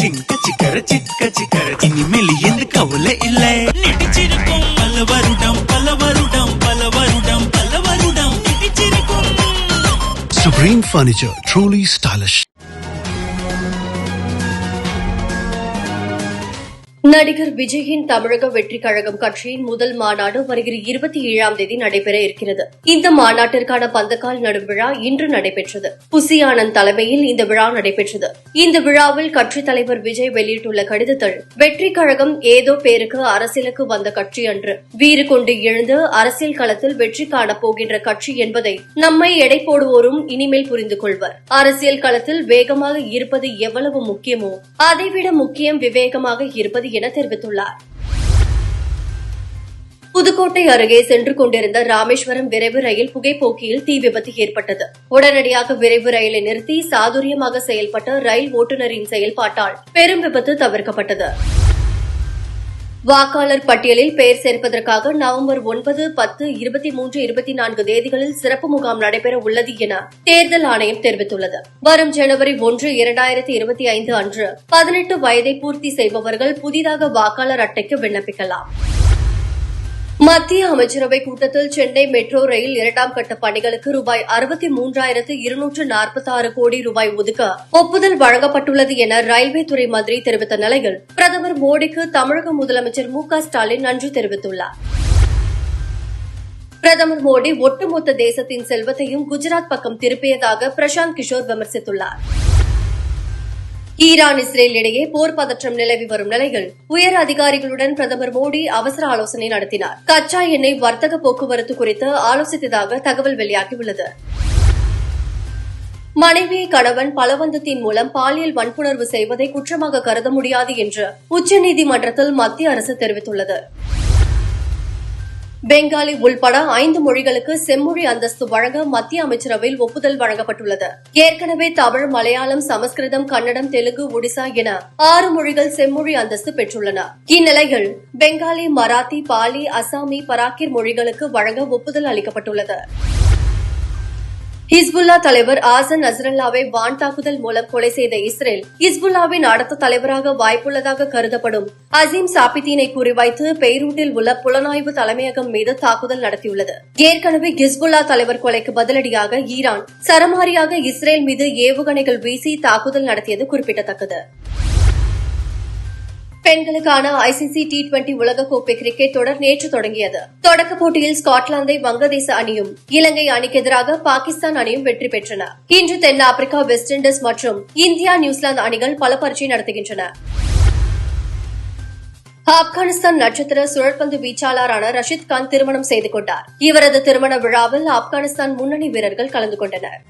சிங்க சிக்கர சிக்க சிக்கர. இனிமேல் எந்த கவலை இல்ல. நடிச்சிருக்கும் பல வருடம் பல வருடம் பல வருடம் பல வருடம் நடிச்சிருக்கும். Supreme Furniture, truly stylish. நடிகர் விஜயின் தமிழக வெற்றி கழகம் கட்சியின் முதல் மாநாடு வருகிற இருபத்தி ஏழாம் தேதி நடைபெற இருக்கிறது. இந்த மாநாட்டிற்கான பந்தக்கால் நடும் விழா இன்று நடைபெற்றது. புசியானந்த் தலைமையில் இந்த விழா நடைபெற்றது. இந்த விழாவில் கட்சித் தலைவர் விஜய் வெளியிட்டுள்ள கடிதத்தில் வெற்றி கழகம் ஏதோ பேருக்கு அரசியலுக்கு வந்த கட்சி அன்று. வீறு கொண்டு எழுந்து அரசியல் களத்தில் வெற்றி காணப் போகின்ற கட்சி என்பதை நம்மை எடை போடுவோரும் இனிமேல் புரிந்து கொள்வர். அரசியல் களத்தில் வேகமாக இருப்பது எவ்வளவு முக்கியமோ அதைவிட முக்கியம் விவேகமாக இருப்பது என தெரிவித்துள்ளார். புதுக்கோட்டை அருகே சென்று கொண்டிருந்த ராமேஸ்வரம் விரைவு ரயில் புகைப்போக்கியில் தீ விபத்து ஏற்பட்டது. உடனடியாக விரைவு ரயிலை நிறுத்தி சாதுரியமாக செயல்பட்ட ரயில் ஓட்டுநரின் செயல்பாட்டால் பெரும் விபத்து தவிர்க்கப்பட்டது. வாக்காளர் பட்டியலில் பெயர் சேர்ப்பதற்காக நவம்பர் ஒன்பது பத்து இருபத்தி மூன்று இருபத்தி நான்கு தேதிகளில் சிறப்பு முகாம் நடைபெற உள்ளது என தேர்தல் ஆணையம் தெரிவித்துள்ளது. வரும் ஜனவரி ஒன்று இரண்டாயிரத்தி இருபத்தி ஐந்து அன்று பதினெட்டு வயதை பூர்த்தி செய்பவர்கள் புதிதாக வாக்காளர் அட்டைக்கு விண்ணப்பிக்கலாம். மத்திய அமைச்சரவை கூட்டத்தில் சென்னை மெட்ரோ ரயில் இரண்டாம் கட்ட பணிகளுக்கு ரூபாய் அறுபத்தி மூன்றாயிரத்து இருநூற்று நாற்பத்தி ஆறு கோடி ரூபாய் ஒதுக்க ஒப்புதல் வழங்கப்பட்டுள்ளது என ரயில்வே துறை மந்திரி தெரிவித்த நிலையில் பிரதமர் மோடிக்கு தமிழக முதலமைச்சர் மு க ஸ்டாலின் நன்றி தெரிவித்துள்ளார். பிரதமர் மோடி ஒட்டுமொத்த தேசத்தின் செல்வத்தையும் குஜராத் பக்கம் திருப்பியதாக பிரசாந்த் கிஷோர் விமர்சித்துள்ளார். ஈரான் இஸ்ரேல் இடையே போர் பதற்றம் நிலவி வரும் நிலையில் உயர் அதிகாரிகளுடன் பிரதமர் மோடி அவசர ஆலோசனை நடத்தினார். கச்சா எண்ணெய் வர்த்தக போக்குவரத்து குறித்து ஆலோசித்ததாக தகவல் வெளியாகியுள்ளது. மனைவியை கணவன் பலவந்தத்தின் மூலம் பாலியல் வன்புணர்வு செய்வதை குற்றமாக கருத முடியாது என்று உச்சநீதிமன்றத்தில் மத்திய அரசு தெரிவித்துள்ளது. பெங்காலி உள்பட ஐந்து மொழிகளுக்கு செம்மொழி அந்தஸ்து வழங்க மத்திய அமைச்சரவையில் ஒப்புதல் வழங்கப்பட்டுள்ளது. ஏற்கனவே தமிழ் மலையாளம் சமஸ்கிருதம் கன்னடம் தெலுங்கு ஒடிசா என ஆறு மொழிகள் செம்மொழி அந்தஸ்து பெற்றுள்ளன. இந்நிலையில் பெங்காலி மராத்தி பாலி அசாமி பராக்கிர் மொழிகளுக்கு வழங்க ஒப்புதல் அளிக்கப்பட்டுள்ளது. ஹிஸ்புல்லா தலைவர் ஆசன் அஸ்ரல்லாவை வான் தாக்குதல் மூலம் கொலை செய்த இஸ்ரேல். ஹிஸ்புல்லாவின் அடுத்த தலைவராக வாய்ப்புள்ளதாக கருதப்படும். அசீம் சாபித்தீனை குறிவைத்து பெய்ரூட்டில் உள்ள புலனாய்வு தலைமையகம் மீது தாக்குதல் நடத்தியுள்ளது. ஏற்கனவே ஹிஸ்புல்லா தலைவர் கொலைக்கு பதிலடியாக ஈரான். சரமாரியாக இஸ்ரேல் மீது ஏவுகணைகள் வீசி தாக்குதல் நடத்தியது குறிப்பிடத்தக்கது. பெண்களுக்கான ஐசிசி டி டுவெண்டி உலகக்கோப்பை கிரிக்கெட் தொடர் நேற்று தொடங்கியது. தொடக்க போட்டியில் ஸ்காட்லாந்தை வங்கதேச அணியும் இலங்கை அணிக்கு எதிராக பாகிஸ்தான் அணியும் வெற்றி பெற்றன. இன்று தென்னாப்பிரிக்கா வெஸ்ட் இண்டீஸ் மற்றும் இந்தியா நியூசிலாந்து அணிகள் பல பரீட்சை நடத்துகின்றன. ஆப்கானிஸ்தான் நட்சத்திர சுழற்பந்து வீச்சாளரான ரஷித் கான் திருமணம் செய்து கொண்டார். இவரது திருமண விழாவில் ஆப்கானிஸ்தான் முன்னணி வீரர்கள் கலந்து கொண்டனர்.